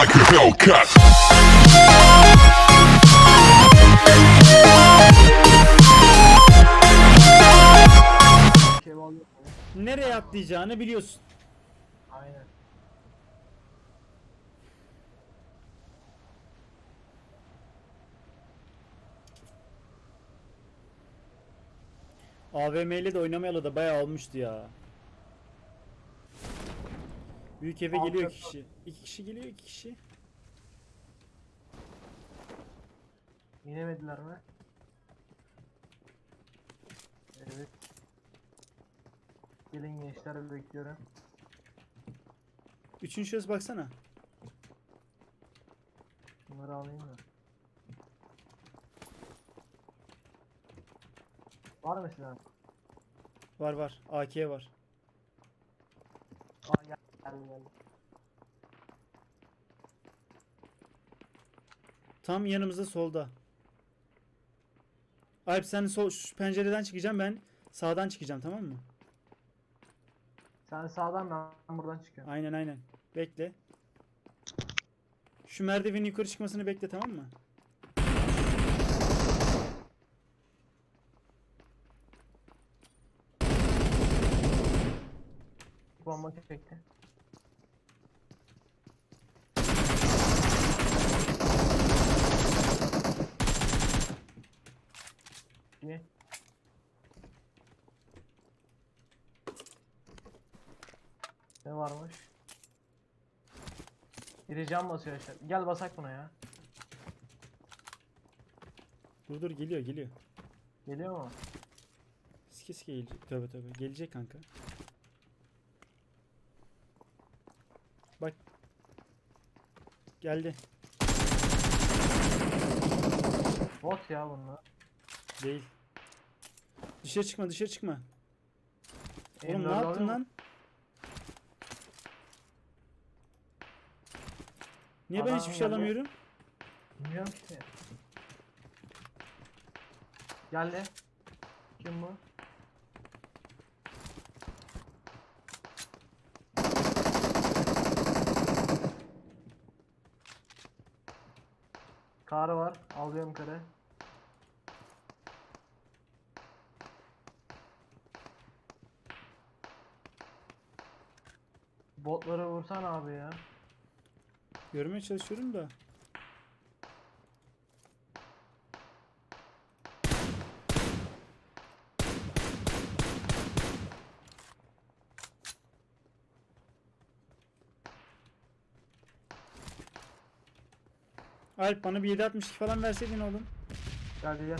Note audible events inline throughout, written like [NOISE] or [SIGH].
like a Hellcat. Nereye atlayacağını biliyorsun. Aynen. AVM ile de oynamayalı da bayağı olmuştu ya. Büyük eve geliyor iki kişi. İki kişi geliyor iki kişi. İnemediler mi? Evet. Gelin gençler bekliyorum. Üçüncü şahıs baksana. Bunları alayım da. Var mı silah? Var var. AK var. Tam yanımızda solda. Alp sen sol şu pencereden çıkacağım ben sağdan çıkacağım tamam mı? Sen sağdan ben buradan çıkıyorum. Aynen aynen. Bekle. Şu merdivenin yukarı çıkmasını bekle tamam mı? Bomba çekti. İyi. Ne varmış? Biri cam basıyor aşağı. Gel basak buna ya. Dur dur geliyor geliyor. Geliyor mu? Sike sike gelecek. Tövbe tövbe. Gelecek kanka. Bak. Geldi. Bot ya bunlar. Değil. Dışarı çıkma dışarı çıkma. Oğlum M4 ne yaptın lan? Niye ben Adam hiçbir şey geldi. alamıyorum? Bilmiyorum ki. Geldi. Kim bu? Karı var. Alıyorum karı. Botları vursan abi ya. Görmeye çalışıyorum da. Alp bana bir 762 falan verseydin oğlum. Gel gel.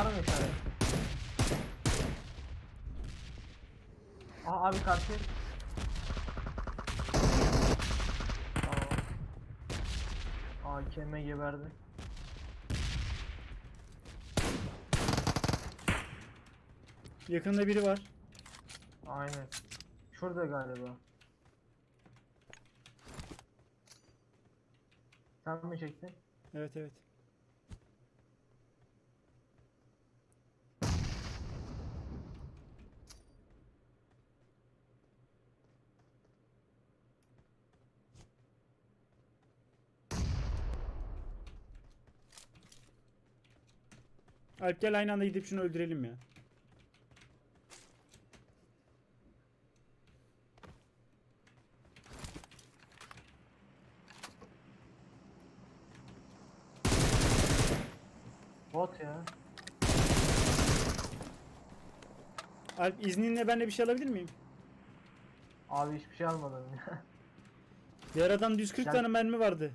Var mı işaret? Aa abi karşı. Aa. AKM geberdi. Yakında biri var. Aynen. Şurada galiba. Sen mi çektin? Evet evet. Alp gel aynı anda gidip şunu öldürelim ya. Bot ya. Alp izninle ben de bir şey alabilir miyim? Abi hiçbir şey almadım ya. Bir aradan 140 Gel. tane mermi vardı.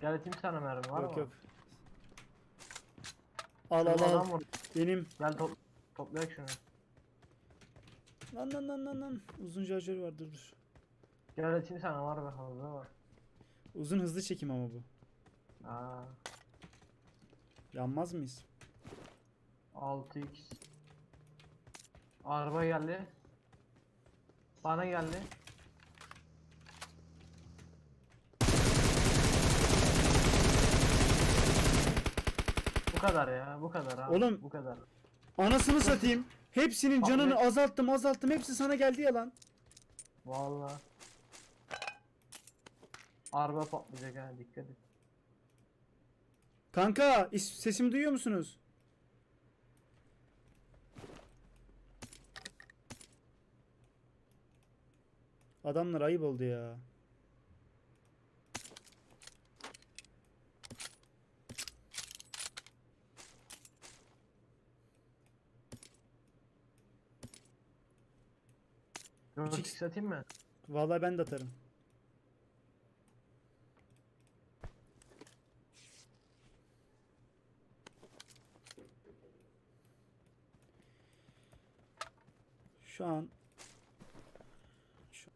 Gel atayım sana mermi var yok mı? yok. Al al al. Benim. Gel top toplayak şunu. Lan lan lan lan lan. Uzun şarjör var dur dur. Gel atayım sana var be fazla var. Uzun hızlı çekim ama bu. Aa, Yanmaz mıyız? 6x. Araba geldi. Bana geldi. Bu kadar ya, bu kadar abi. Oğlum. Bu kadar. Anasını satayım. Hepsinin canını Ahmet. azalttım azalttım. Hepsi sana geldi ya lan. Vallahi. Araba patlayacak ha dikkat et. Kanka is- sesimi duyuyor musunuz? Adamlar ayıp oldu ya. Dört Üç x atayım mı? Vallahi ben de atarım. Şu an şu...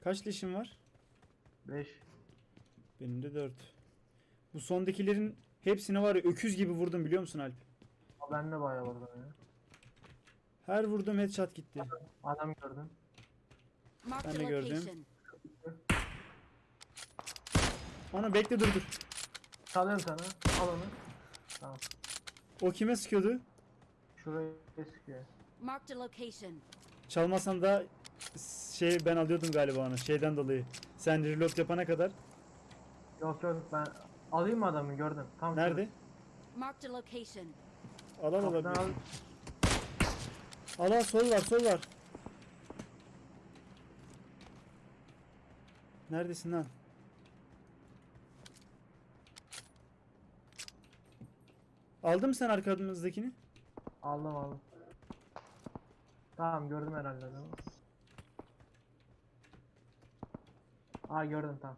Kaç leşim var? 5. Benim de 4. Bu sondakilerin hepsini var ya öküz gibi vurdum biliyor musun Alp? Ben de bayağı vurdum ya. Her vurduğum headshot gitti. Adam gördüm. Ben de gördüm. Ana bekle dur dur. Salıyorum sana. Al onu. Tamam. O kime sıkıyordu? Şuraya sıkıyor. Marked a location. Çalmasan da şey ben alıyordum galiba onu şeyden dolayı. Sen reload yapana kadar. Yok yok ben alayım mı adamı gördüm. Tam Nerede? Marked a location. Al al. Al sol var sol var. Neredesin lan? Aldın mı sen arkamızdakini? Aldım aldım. Tamam gördüm herhalde. Aa gördüm tamam.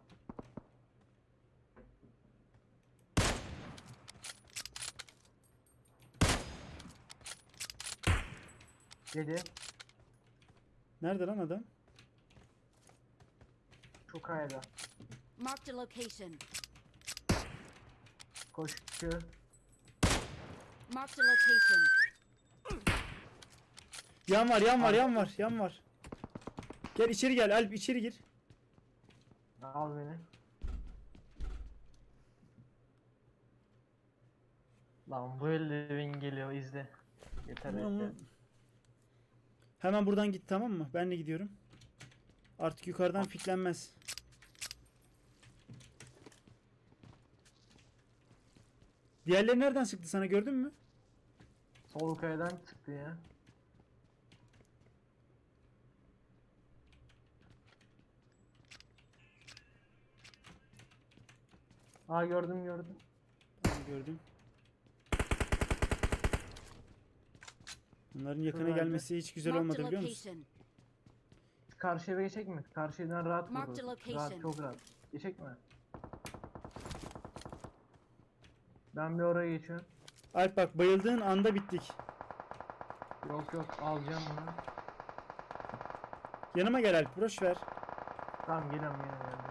Yedi. Nerede lan adam? Şu kayada. Marked a location. Koşuyor. Marked a location. Yan var yan var yan var yan var. Gel içeri gel Alp içeri gir. Al beni. Lan bu elde win geliyor izle. Yeter Tamam. yeter. Hemen buradan git tamam mı? Ben de gidiyorum. Artık yukarıdan fitlenmez. Diğerleri nereden sıktı sana gördün mü? Sol kayadan çıktı ya. Aa gördüm gördüm. Ben gördüm. Bunların yakına Şurada. gelmesi hiç güzel Marked olmadı biliyor musun? Karşı eve geçecek mi? Karşı evden rahat Mark vururuz. the location. Rahat çok rahat. Geçecek mi? Ben bir oraya geçiyorum. Alp bak bayıldığın anda bittik. Yok yok alacağım bunu. Yanıma gel Alp boş ver. Tamam geliyorum geliyorum. geliyorum.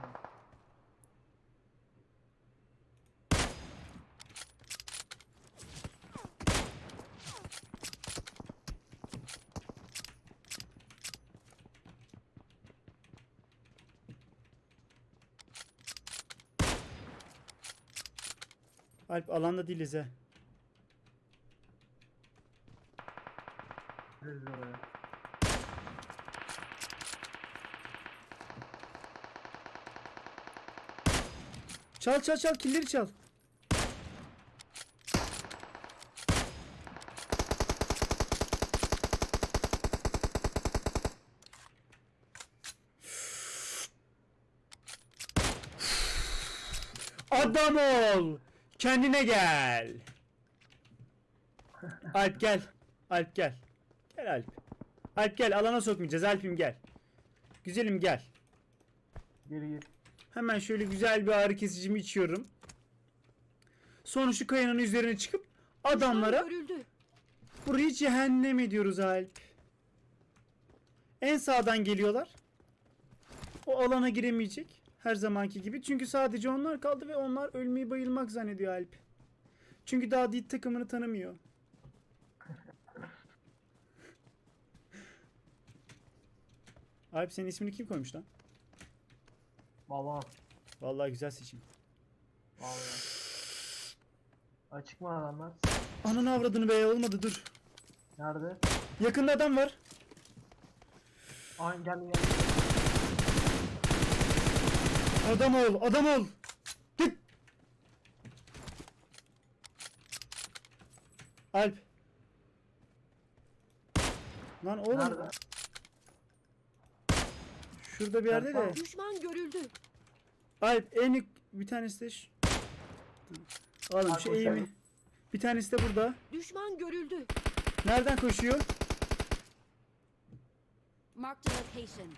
Alp alanda değiliz he. Gireriz oraya. Çal çal çal killeri çal. Adam ol. Kendine gel. Alp gel. Alp gel. Gel Alp. Alp gel alana sokmayacağız Alp'im gel. Güzelim gel. Geri gir. Hemen şöyle güzel bir ağrı kesicimi içiyorum. Sonra şu kayanın üzerine çıkıp adamlara burayı cehennem ediyoruz Alp. En sağdan geliyorlar. O alana giremeyecek. Her zamanki gibi. Çünkü sadece onlar kaldı ve onlar ölmeyi bayılmak zannediyor Alp. Çünkü daha dit takımını tanımıyor. [LAUGHS] Alp senin ismini kim koymuş lan? Babam. Vallahi güzel seçim. Vallahi. Açık mı adamlar? Ananı avradını be olmadı dur. Nerede? Yakında adam var. Ay gel gel. Adam ol, adam ol. Git. Alp. Lan oğlum. Nerede? Şurada bir yerde de. Düşman görüldü. Alp en bir tanesi de şu. Oğlum şu eğimi. Bir tanesi de burada. Düşman görüldü. Nereden koşuyor? Marked a location.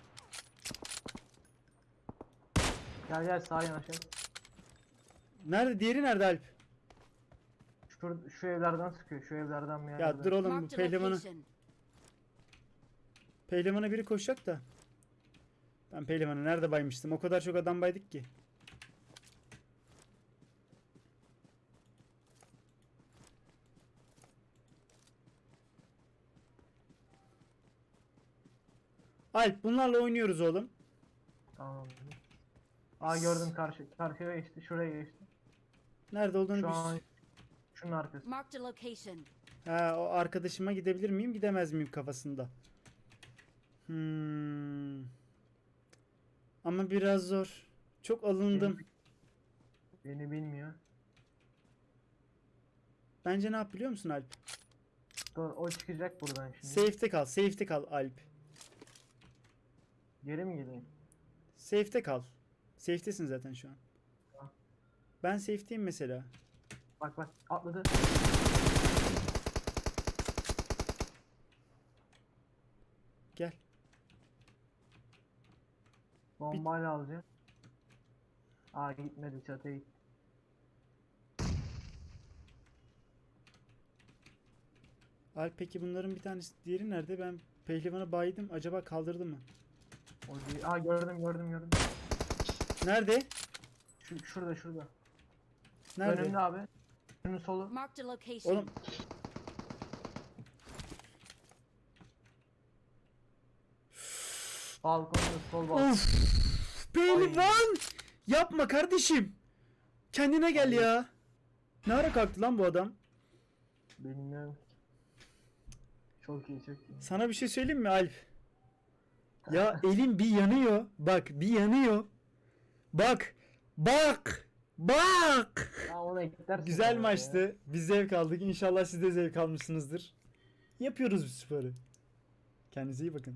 Gel gel sağa yanaşalım. Nerede? Diğeri nerede Alp? Şu, şu evlerden sıkıyor. Şu evlerden bir Ya yerlerden. dur oğlum bu Marked a pehlivanı. location. Pehlimana biri koşacak da. Ben pehlivanı nerede baymıştım? O kadar çok adam baydık ki. Alp bunlarla oynuyoruz oğlum. Tamam. Aa gördüm karşı. Karşıya geçti. Şuraya geçti. Nerede olduğunu Şu an şunun arkası. Marked a location. Ha, o arkadaşıma gidebilir miyim gidemez miyim kafasında. Hmm. Ama biraz zor. Çok alındım. Beni bilmiyor. Bence ne yap biliyor musun Alp? Dur o çıkacak buradan şimdi. Safe'te kal. Safe'te kal Alp. Geri mi geleyim? Safe'te kal. Safe'tesin zaten şu an. Ben safe'teyim mesela. Bak bak atladı. Gel. Bombayla alacağım. Aa gitmedi çatıya gitti. Alp peki bunların bir tanesi diğeri nerede? Ben pehlivanı baydım. Acaba kaldırdı mı? O değil. Aa gördüm gördüm gördüm. Nerede? Şu, şurada şurada. Nerede? Önümde abi. Şunun solu. Marked a location. Oğlum Balkonda sol balkon. of. Pehlivan! Yapma kardeşim. Kendine gel ya. Ne ara kalktı lan bu adam? Bilmiyorum. Çok iyi çok iyi. Sana bir şey söyleyeyim mi Alp? Ya elim bir yanıyor. Bak bir yanıyor. Bak. Bak. Bak. Ona eklersin. Güzel herhalde ya. maçtı. Biz zevk aldık. İnşallah siz de zevk almışsınızdır. Yapıyoruz bu sporu. Kendinize iyi bakın.